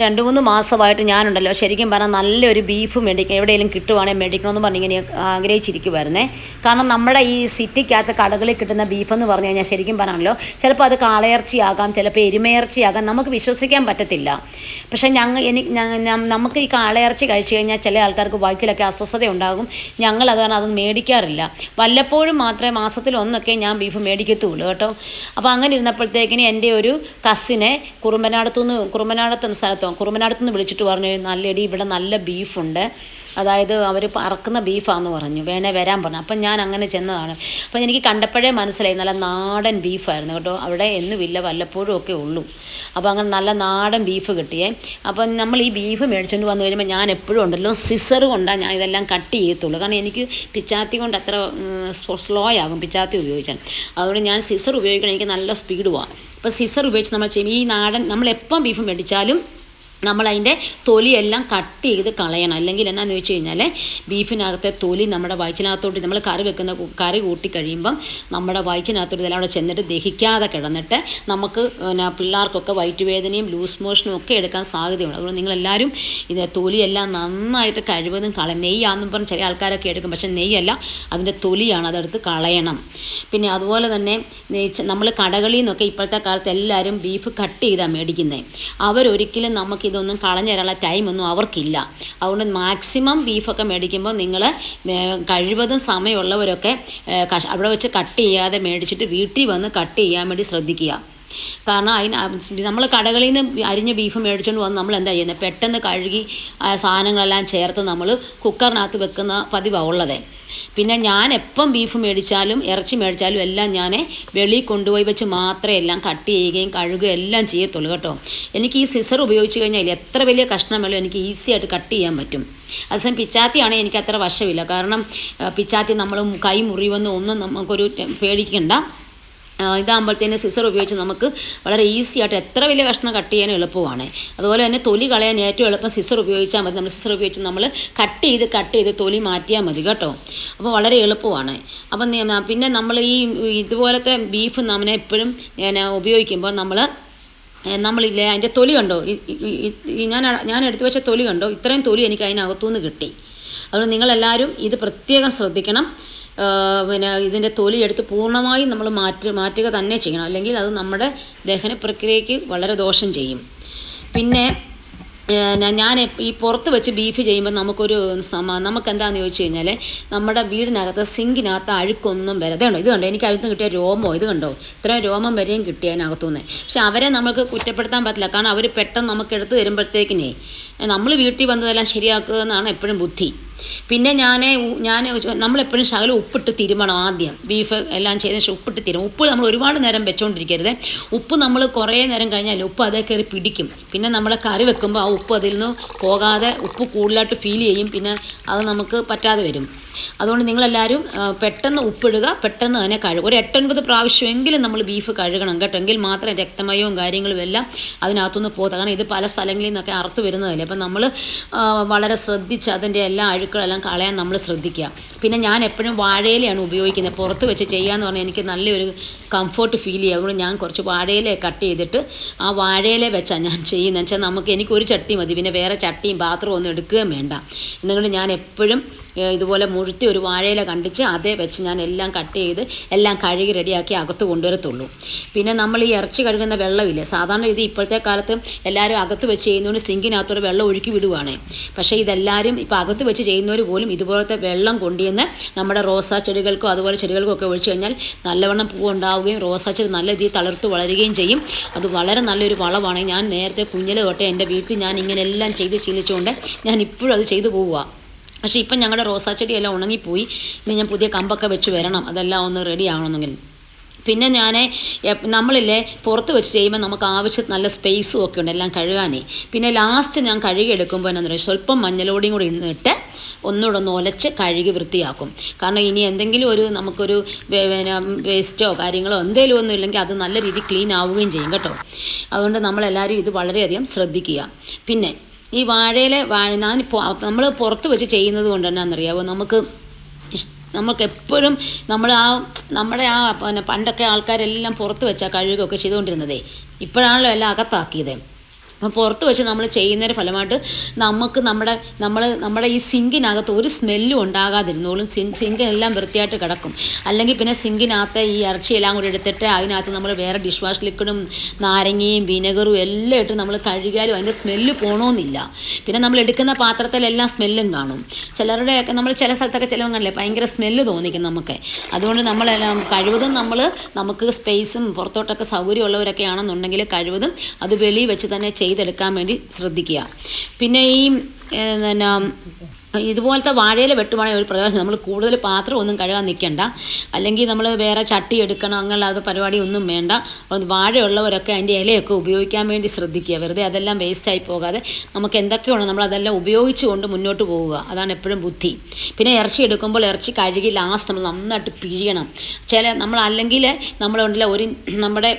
രണ്ട് മൂന്ന് മാസമായിട്ട് ഞാനുണ്ടല്ലോ. ശരിക്കും പറഞ്ഞാൽ നല്ലൊരു ബീഫ് മേടിക്കണം എവിടെയെങ്കിലും കിട്ടുവാണെങ്കിൽ മേടിക്കണമെന്ന് പറഞ്ഞ് ഇങ്ങനെ ആഗ്രഹിച്ചിരിക്കുമായിരുന്നേ കാരണം നമ്മുടെ ഈ സിറ്റിക്കകത്ത് കടകളിൽ കിട്ടുന്ന ബീഫ് എന്ന് പറഞ്ഞു കഴിഞ്ഞാൽ ശരിക്കും പറഞ്ഞല്ലോ ചിലപ്പോൾ അത് കാളയിറച്ചിയാകാം ചിലപ്പോൾ എരുമയിറച്ചിയാകാം നമുക്ക് വിശ്വസിക്കാൻ പറ്റത്തില്ല. പക്ഷേ ഞങ്ങൾ എനിക്ക് നമുക്ക് ഈ കാളയിറച്ചി കഴിച്ചു കഴിഞ്ഞാൽ ചില ആൾക്കാർക്ക് വയറ്റിലൊക്കെ അസ്വസ്ഥത ഉണ്ടാകും. ഞങ്ങൾ അത് കാരണം അത് മേടിക്കാറില്ല. വല്ലപ്പോഴും മാത്രമേ മാസത്തിൽ ഒന്നൊക്കെ ഞാൻ ബീഫ് മേടിക്കത്തുള്ളൂ കേട്ടോ. അപ്പോൾ അങ്ങനെ ഇരുന്നപ്പോഴത്തേക്കിന് എന്റെ ഒരു കസിനെ കുറുമ്പനാടത്തുനിന്ന് കുറുമ്പനാടത്തുന്ന സ്ഥലത്തോ കുറുമ്പനാടത്തുനിന്ന് വിളിച്ചിട്ട് പറഞ്ഞു നല്ല നല്ലടി ഇവിടെ നല്ല ബീഫുണ്ട്. അതായത് അവർ അറക്കുന്ന ബീഫാന്ന് പറഞ്ഞു. വേണേ വരാൻ പറഞ്ഞു. അപ്പം ഞാൻ അങ്ങനെ ചെന്നതാണ്. അപ്പം എനിക്ക് കണ്ടപ്പോഴേ മനസ്സിലായി നല്ല നാടൻ ബീഫായിരുന്നു കേട്ടോ. അവിടെ എന്നുമില്ല വല്ലപ്പോഴും ഒക്കെ ഉള്ളൂ. അപ്പോൾ അങ്ങനെ നല്ല നാടൻ ബീഫ് കിട്ടിയേ. അപ്പം നമ്മൾ ഈ ബീഫ് മേടിച്ചുകൊണ്ട് വന്നു കഴിയുമ്പോൾ ഞാൻ എപ്പോഴും ഉണ്ടല്ലോ സിസർ കൊണ്ടാണ് ഞാൻ ഇതെല്ലാം കട്ട് ചെയ്യത്തുള്ളൂ. കാരണം എനിക്ക് പിച്ചാത്തി കൊണ്ട് അത്ര സ്ലോ ആകും പിച്ചാത്തി ഉപയോഗിച്ചാൽ. അതുകൊണ്ട് ഞാൻ സിസർ ഉപയോഗിക്കണം. എനിക്ക് നല്ല സ്പീഡ് പോവാം. അപ്പോൾ സിസർ ഉപയോഗിച്ച് നമ്മൾ ചെയ്യും. ഈ നാടൻ നമ്മൾ എപ്പം ബീഫ് മേടിച്ചാലും നമ്മളതിന്റെ തൊലിയെല്ലാം കട്ട് ചെയ്ത് കളയണം. അല്ലെങ്കിൽ എന്നാന്ന് വെച്ച് കഴിഞ്ഞാൽ ബീഫിനകത്തെ തൊലി നമ്മുടെ വയറ്റിനകത്തോട്ട് നമ്മൾ കറി വെക്കുന്ന കറി കൂട്ടി കഴിയുമ്പം നമ്മുടെ വയറ്റിനകത്തോട്ട് ഇതെല്ലാം അവിടെ ചെന്നിട്ട് ദഹിക്കാതെ കിടന്നിട്ട് നമുക്ക് പിന്നെ പിള്ളേർക്കൊക്കെ വയറ്റുവേദനയും ലൂസ് മോഷനും ഒക്കെ എടുക്കാൻ സാധ്യതയുണ്ട്. അതുകൊണ്ട് നിങ്ങളെല്ലാവരും ഇത് തൊലിയെല്ലാം നന്നായിട്ട് കഴിവതും കള നെയ്യാണെന്ന് പറഞ്ഞ് ചില ആൾക്കാരൊക്കെ എടുക്കും. പക്ഷേ നെയ്യല്ല അതിന്റെ തൊലിയാണ് അതെടുത്ത് കളയണം. പിന്നെ അതുപോലെ തന്നെ നമ്മൾ കടകളിൽ നിന്നൊക്കെ ഇപ്പോഴത്തെ കാലത്ത് എല്ലാവരും ബീഫ് കട്ട് ചെയ്താണ് മേടിക്കുന്നത് അവരൊരിക്കലും നമുക്കിതൊന്നും കളഞ്ഞു തരാനുള്ള ടൈമൊന്നും അവർക്കില്ല. അതുകൊണ്ട് മാക്സിമം ബീഫൊക്കെ മേടിക്കുമ്പോൾ നിങ്ങൾ കഴിവതും സമയമുള്ളവരൊക്കെ അവിടെ വെച്ച് കട്ട് ചെയ്യാതെ മേടിച്ചിട്ട് വീട്ടിൽ വന്ന് കട്ട് ചെയ്യാൻ വേണ്ടി ശ്രദ്ധിക്കുക. കാരണം അതിന് നമ്മൾ കടകളിൽ നിന്ന് അരിഞ്ഞ ബീഫ് മേടിച്ചുകൊണ്ട് വന്ന് നമ്മൾ എന്താ ചെയ്യുന്നത് പെട്ടെന്ന് കഴുകി സാധനങ്ങളെല്ലാം ചേർത്ത് നമ്മൾ കുക്കറിനകത്ത് വെക്കുന്ന പതിവാണ് ഉള്ളത്. പിന്നെ ഞാൻ എപ്പം ബീഫ് മേടിച്ചാലും ഇറച്ചി മേടിച്ചാലും എല്ലാം ഞാൻ വെളിയിൽ കൊണ്ടുപോയി വെച്ച് മാത്രമേ എല്ലാം കട്ട് ചെയ്യുകയും കഴുകുകയും എല്ലാം ചെയ്യത്തുള്ളൂ കേട്ടോ. എനിക്ക് ഈ സിസർ ഉപയോഗിച്ച് കഴിഞ്ഞാൽ എത്ര വലിയ കഷ്ണം വേണം എനിക്ക് ഈസി ആയിട്ട് കട്ട് ചെയ്യാൻ പറ്റും. അതേസമയം പിച്ചാത്തിയാണെങ്കിൽ എനിക്ക് അത്ര വശമില്ല. കാരണം പിച്ചാത്തി നമ്മൾ കൈ മുറിവെന്ന് ഒന്നും നമുക്കൊരു പേടിക്കണ്ട. ഇതാകുമ്പോഴത്തേന് സിസർ ഉപയോഗിച്ച് നമുക്ക് വളരെ ഈസി ആയിട്ട് എത്ര വലിയ കഷ്ണം കട്ട് ചെയ്യാൻ എളുപ്പമാണ്. അതുപോലെ തന്നെ തൊലി കളയാൻ ഏറ്റവും എളുപ്പം സിസർ ഉപയോഗിച്ചാൽ മതി. നമ്മൾ സിസർ ഉപയോഗിച്ച് നമ്മൾ കട്ട് ചെയ്ത് കട്ട് ചെയ്ത് തൊലി മാറ്റിയാൽ മതി കേട്ടോ. അപ്പോൾ വളരെ എളുപ്പമാണ്. അപ്പം പിന്നെ നമ്മൾ ഈ ഇതുപോലത്തെ ബീഫ് നമ്മൾ എപ്പോഴും ഞാൻ ഉപയോഗിക്കുമ്പോൾ നമ്മൾ നമ്മളില്ലേ അതിന്റെ തൊലി കണ്ടോ? ഞാൻ ഞാൻ എടുത്തു വെച്ച തൊലി കണ്ടോ? ഇത്രയും തൊലി എനിക്ക് അതിനകത്തുനിന്ന് കിട്ടി. അതുകൊണ്ട് നിങ്ങളെല്ലാവരും ഇത് പ്രത്യേകം ശ്രദ്ധിക്കണം. പിന്നെ ഇതിന്റെ തൊലി എടുത്ത് പൂർണമായും നമ്മൾ മാറ്റി മാറ്റുക തന്നെ ചെയ്യണം. അല്ലെങ്കിൽ അത് നമ്മുടെ ദഹന പ്രക്രിയയ്ക്ക് വളരെ ദോഷം ചെയ്യും. പിന്നെ ഞാൻ ഈ പുറത്ത് വെച്ച് ബീഫ് ചെയ്യുമ്പോൾ നമുക്കൊരു സമ നമുക്ക് എന്താണെന്ന് ചോദിച്ചു കഴിഞ്ഞാൽ നമ്മുടെ വീടിനകത്ത് സിങ്കിനകത്ത് അഴുക്കൊന്നും വരെ ഇതുണ്ടോ ഇത് കണ്ടോ? എനിക്ക് അതിന് കിട്ടിയ രോമോ ഇത് കണ്ടോ? ഇത്രയും രോമം വരെയും കിട്ടി അതിനകത്തുനിന്ന്. പക്ഷെ അവരെ നമുക്ക് കുറ്റപ്പെടുത്താൻ പറ്റില്ല. കാരണം അവർ പെട്ടെന്ന് നമുക്ക് എടുത്ത് തരുമ്പോഴത്തേക്കിനേ നമ്മൾ വീട്ടിൽ വന്നതെല്ലാം ശരിയാക്കുക എന്നാണ് എപ്പോഴും ബുദ്ധി. പിന്നെ ഞാൻ ഞാൻ നമ്മളെപ്പോഴും ശകലം ഉപ്പിട്ട് തിരുമണം ആദ്യം. ബീഫ് എല്ലാം ചെയ്ത ശേഷം ഉപ്പിട്ട് തിരും ഉപ്പ് നമ്മൾ ഒരുപാട് നേരം വെച്ചുകൊണ്ടിരിക്കരുത് ഉപ്പ് നമ്മൾ കുറേ നേരം കഴിഞ്ഞാൽ ഉപ്പ് അതേ കയറി പിടിക്കും. പിന്നെ നമ്മളെ കറി വെക്കുമ്പോൾ ആ ഉപ്പ് അതിൽ നിന്ന് പോകാതെ ഉപ്പ് കൂടുതലായിട്ട് ഫീൽ ചെയ്യും. പിന്നെ അത് നമുക്ക് പറ്റാതെ വരും. അതുകൊണ്ട് നിങ്ങളെല്ലാവരും പെട്ടെന്ന് ഉപ്പിടുക. പെട്ടെന്ന് തന്നെ കഴുകുക ഒരു എട്ടൊൻപത് പ്രാവശ്യമെങ്കിലും നമ്മൾ ബീഫ് കഴുകണം കേട്ടോ. എങ്കിൽ മാത്രം രക്തമയവും കാര്യങ്ങളും എല്ലാം അതിനകത്തുനിന്ന് പോകാം കാരണം ഇത് പല സ്ഥലങ്ങളിൽ നിന്നൊക്കെ അറുത്ത് വരുന്നതല്ലേ. അപ്പം നമ്മൾ വളരെ ശ്രദ്ധിച്ച് അതിന്റെ എല്ലാ അഴുക്കളെല്ലാം കളയാൻ നമ്മൾ ശ്രദ്ധിക്കുക. പിന്നെ ഞാൻ എപ്പോഴും വാഴയിലയാണ് ഉപയോഗിക്കുന്നത്. പുറത്ത് വെച്ച് ചെയ്യാന്ന് പറഞ്ഞാൽ എനിക്ക് നല്ലൊരു കംഫർട്ട് ഫീൽ ചെയ്യും. അതുകൊണ്ട് ഞാൻ കുറച്ച് വാഴയില കട്ട് ചെയ്തിട്ട് ആ വാഴയില വെച്ചാണ് ഞാൻ ചെയ്യുന്നത് വെച്ചാൽ നമുക്ക് എനിക്കൊരു ചട്ടി മതി. പിന്നെ വേറെ ചട്ടിയും പാത്രവും ഒന്നും എടുക്കുകയും വേണ്ട. എന്നുകൊണ്ട് ഞാൻ എപ്പോഴും ഇതുപോലെ മുഴുത്തി ഒരു വാഴയില കണ്ടിച്ച് അതേ വെച്ച് ഞാൻ എല്ലാം കട്ട് ചെയ്ത് എല്ലാം കഴുകി റെഡിയാക്കി അകത്ത് കൊണ്ടുവരത്തുള്ളൂ. പിന്നെ നമ്മൾ ഈ ഇറച്ചി കഴുകുന്ന വെള്ളമില്ലേ? സാധാരണ ഇത് ഇപ്പോഴത്തെ കാലത്ത് എല്ലാവരും അകത്ത് വെച്ച് ചെയ്യുന്നതുകൊണ്ട് സിങ്കിനകത്തൊരു വെള്ളം ഒഴുക്കി വിടുവാണ്. പക്ഷേ ഇതെല്ലാവരും ഇപ്പോൾ അകത്ത് വെച്ച് ചെയ്യുന്നവർ പോലും ഇതുപോലത്തെ വെള്ളം കൊണ്ടുവന്ന് നമ്മുടെ റോസാ ചെടികൾക്കോ അതുപോലെ ചെടികൾക്കോ ഒക്കെ ഒഴിച്ചു കഴിഞ്ഞാൽ നല്ലവണ്ണം പൂവ് ഉണ്ടാവുകയും റോസാ ചെടി നല്ല രീതിയിൽ തളർത്ത് വളരുകയും ചെയ്യും. അത് വളരെ നല്ലൊരു വളമാണ്. ഞാൻ നേരത്തെ കുഞ്ഞിലെ തൊട്ടേ എന്റെ വീട്ടിൽ ഞാൻ ഇങ്ങനെയെല്ലാം ചെയ്ത് ശീലിച്ചുകൊണ്ട് ഞാൻ ഇപ്പോഴും അത് ചെയ്തു പോവുക പക്ഷേ ഇപ്പം ഞങ്ങളുടെ റോസാ ചെടിയെല്ലാം ഉണങ്ങിപ്പോയി. ഇനി ഞാൻ പുതിയ കമ്പൊക്കെ വെച്ച് വരണം. അതെല്ലാം ഒന്ന് റെഡി ആവണമെന്നെങ്കിൽ പിന്നെ ഞാൻ നമ്മളില്ലേ പുറത്ത് വെച്ച് ചെയ്യുമ്പോൾ നമുക്ക് ആവശ്യം നല്ല സ്പേസും ഒക്കെ ഉണ്ട് എല്ലാം കഴുകാനേ. പിന്നെ ലാസ്റ്റ് ഞാൻ കഴുകിയെടുക്കുമ്പോൾ എന്നാന്ന് പറയുക സ്വല്പം മഞ്ഞളോടിയും കൂടി ഇട്ട് ഒന്നുകൂടെ ഒന്ന് ഒലച്ച് കഴുകി വൃത്തിയാക്കും. കാരണം ഇനി എന്തെങ്കിലും ഒരു നമുക്കൊരു പിന്നെ വേസ്റ്റോ കാര്യങ്ങളോ എന്തെങ്കിലും ഒന്നും ഇല്ലെങ്കിൽ അത് നല്ല രീതിയിൽ ക്ലീൻ ആവുകയും ചെയ്യും കേട്ടോ. അതുകൊണ്ട് നമ്മളെല്ലാവരും ഇത് വളരെയധികം ശ്രദ്ധിക്കുക. പിന്നെ ഈ വാഴയിലെ വാഴ ഞാൻ നമ്മൾ പുറത്ത് വെച്ച് ചെയ്യുന്നത് കൊണ്ട് എന്നാണെന്നറിയാമോ നമുക്ക് നമുക്ക് എപ്പോഴും നമ്മൾ ആ നമ്മുടെ ആ പിന്നെ പണ്ടൊക്കെ ആൾക്കാരെല്ലാം പുറത്ത് വെച്ചാൽ കഴുകുകയൊക്കെ ചെയ്തുകൊണ്ടിരുന്നതേ. ഇപ്പോഴാണല്ലോ എല്ലാം അകത്താക്കിയത്. അപ്പം പുറത്ത് വെച്ച് നമ്മൾ ചെയ്യുന്നതിന്റെ ഫലമായിട്ട് നമുക്ക് നമ്മുടെ നമ്മൾ നമ്മുടെ ഈ സിങ്കിനകത്ത് ഒരു സ്മെല്ലും ഉണ്ടാകാതിരുന്നോളും. സിങ്ക് എല്ലാം വൃത്തിയായിട്ട് കിടക്കും. അല്ലെങ്കിൽ പിന്നെ സിങ്കിനകത്ത് ഈ ഇറച്ചിയെല്ലാം കൂടി എടുത്തിട്ട് അതിനകത്ത് നമ്മൾ വേറെ ഡിഷ് വാഷ് ലിക്വിഡും നാരങ്ങയും വിനെഗറും എല്ലാം ഇട്ട് നമ്മൾ കഴുകിയാലും അതിന്റെ സ്മെല്ല് പോകണമെന്നില്ല പിന്നെ നമ്മൾ എടുക്കുന്ന പാത്രത്തിലെല്ലാം സ്മെല്ലും കാണും. ചിലരുടെയൊക്കെ നമ്മൾ ചില സ്ഥലത്തൊക്കെ ചിലവും കാണില്ലേ ഭയങ്കര സ്മെല്ല് തോന്നിക്കും നമുക്ക്. അതുകൊണ്ട് നമ്മളെല്ലാം കഴിവതും നമ്മൾ നമുക്ക് സ്പേസും പുറത്തോട്ടൊക്കെ സൗകര്യമുള്ളവരൊക്കെ ആണെന്നുണ്ടെങ്കിൽ കഴിവതും അത് വെളിയിൽ വെച്ച് തന്നെ ചെയ്തെടുക്കാൻ വേണ്ടി ശ്രദ്ധിക്കുക. പിന്നെ ഈ പിന്നെ ഇതുപോലത്തെ വാഴയില വെട്ടുവാണെങ്കിൽ ഒരു പ്രയോജനം നമ്മൾ കൂടുതൽ പാത്രം ഒന്നും കഴുകാൻ നിൽക്കണ്ട. അല്ലെങ്കിൽ നമ്മൾ വേറെ ചട്ടി എടുക്കണം അങ്ങനെയുള്ള അത് പരിപാടി ഒന്നും വേണ്ട. വാഴയുള്ളവരൊക്കെ അതിന്റെ ഇലയൊക്കെ ഉപയോഗിക്കാൻ വേണ്ടി ശ്രദ്ധിക്കുക. വെറുതെ അതെല്ലാം വേസ്റ്റായി പോകാതെ നമുക്ക് എന്തൊക്കെയാണോ നമ്മൾ അതെല്ലാം ഉപയോഗിച്ചുകൊണ്ട് മുന്നോട്ട് പോവുക. അതാണ് എപ്പോഴും ബുദ്ധി. പിന്നെ ഇറച്ചി എടുക്കുമ്പോൾ ഇറച്ചി കഴുകി ലാസ്റ്റ് നമ്മൾ നന്നായിട്ട് പിഴിയണം. ചില നമ്മൾ അല്ലെങ്കിൽ നമ്മളുണ്ടല്ലോ ഒരു നമ്മുടെ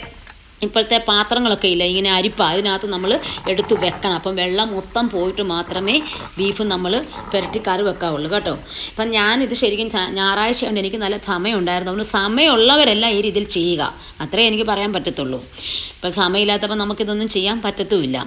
ഇപ്പോഴത്തെ പാത്രങ്ങളൊക്കെ ഇല്ല? ഇങ്ങനെ അരിപ്പ അതിനകത്ത് നമ്മൾ എടുത്ത് വെക്കണം. അപ്പം വെള്ളം മൊത്തം പോയിട്ട് മാത്രമേ ബീഫ് നമ്മൾ പുരട്ടി കറി വെക്കാവുള്ളൂ കേട്ടോ. അപ്പം ഞാനിത് ശരിക്കും ഞായറാഴ്ച കൊണ്ട് എനിക്ക് നല്ല സമയമുണ്ടായിരുന്നു. അതുകൊണ്ട് സമയമുള്ളവരെല്ലാം ഈ രീതിയിൽ ചെയ്യുക. അത്രേ എനിക്ക് പറയാൻ പറ്റത്തുള്ളൂ. ഇപ്പം സമയമില്ലാത്തപ്പോൾ നമുക്കിതൊന്നും ചെയ്യാൻ പറ്റത്തുമില്ല.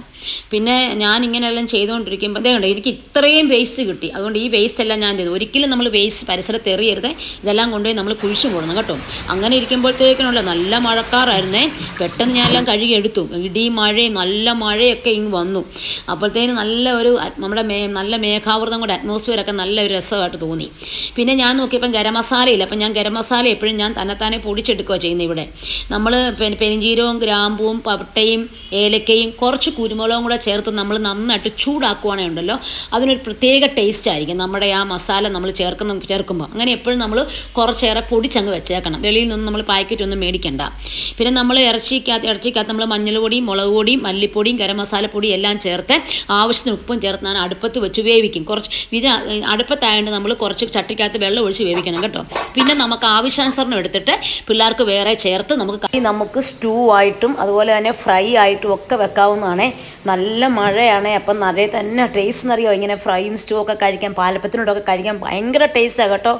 പിന്നെ ഞാൻ ഇങ്ങനെയെല്ലാം ചെയ്തുകൊണ്ടിരിക്കുമ്പോൾ അതേ കണ്ടോ എനിക്ക് ഇത്രയും വേസ്റ്റ് കിട്ടി. അതുകൊണ്ട് ഈ വേസ്റ്റ് എല്ലാം ഞാൻ ചെയ്തു. ഒരിക്കലും നമ്മൾ വേസ്റ്റ് പരിസരത്ത് എറിയരുത്. ഇതെല്ലാം കൊണ്ടുപോയി നമ്മൾ കുഴിച്ചു പോകണം കേട്ടോ. അങ്ങനെ ഇരിക്കുമ്പോഴത്തേക്കിനുള്ള നല്ല മഴക്കാറായിരുന്നേ. പെട്ടെന്ന് ഞാനെല്ലാം കഴുകി എടുത്തു. ഇടിയും മഴയും നല്ല മഴയൊക്കെ ഇങ്ങ് വന്നു. അപ്പോഴത്തേന് നല്ല ഒരു നമ്മുടെ മേ നല്ല മേഘാവൃതം കൂടെ അറ്റ്മോസ്ഫിയറൊക്കെ നല്ല ഒരു രസമായിട്ട് തോന്നി. പിന്നെ ഞാൻ നോക്കിയപ്പം ഗരം മസാലയില്ല. അപ്പം ഞാൻ ഗരം മസാല എപ്പോഴും ഞാൻ തന്നെത്താനെ പൊടിച്ചെടുക്കുക ചെയ്യുന്നത് ഇവിടെ. നമ്മൾ പെരിഞ്ചീരവും പെരിഞ്ചീരവും ഗ്രാമ്പൂവും പട്ടയും ഏലക്കയും കുറച്ച് കുരുമുളകും കൂടെ ചേർത്ത് നമ്മൾ നന്നായിട്ട് ചൂടാക്കുവാണേ ഉണ്ടല്ലോ. അതിനൊരു പ്രത്യേക ടേസ്റ്റ് ആയിരിക്കും. നമ്മുടെ ആ മസാല നമ്മൾ ചേർക്കുന്ന ചേർക്കുമ്പോൾ അങ്ങനെ എപ്പോഴും നമ്മൾ കുറച്ചേറെ പൊടിച്ചങ്ങ് വെച്ചേക്കണം. വെളിയിൽ നിന്ന് നമ്മൾ പാക്കറ്റ് ഒന്നും മേടിക്കണ്ട. പിന്നെ നമ്മൾ ഇറച്ചിക്കകത്ത് ഇറച്ചിക്കകത്ത് നമ്മൾ മഞ്ഞൾപൊടിയും മുളക് പൊടിയും മല്ലിപ്പൊടിയും ഗരം മസാലപ്പൊടിയും എല്ലാം ചേർത്ത് ആവശ്യത്തിന് ഉപ്പും ചേർത്ത് ഞാൻ അടുപ്പത്ത് വെച്ച് വേവിക്കും. കുറച്ച് ഇത് അടുപ്പത്തായതുകൊണ്ട് നമ്മൾ കുറച്ച് ചട്ടിക്കകത്ത് വെള്ളം ഒഴിച്ച് വേവിക്കണം കേട്ടോ. പിന്നെ നമുക്ക് ആവശ്യാനുസരണം എടുത്തിട്ട് പിള്ളേർക്ക് വേറെ ചേർത്ത് നമുക്ക് നമുക്ക് സ്റ്റൂ ആയിട്ടും അതുപോലെ തന്നെ ഫ്രൈ ആയിട്ടും ഒക്കെ വെക്കാവുന്നതാണ്. നല്ല മഴയാണ്. അപ്പം നിറയെ തന്നെ ടേസ്റ്റ് എന്നറിയോ ഇങ്ങനെ ഫ്രൈയും സ്റ്റൂ ഒക്കെ കഴിക്കാൻ പാലപ്പത്തിനോടൊക്കെ കഴിക്കാൻ ഭയങ്കര ടേസ്റ്റാണ് കേട്ടോ.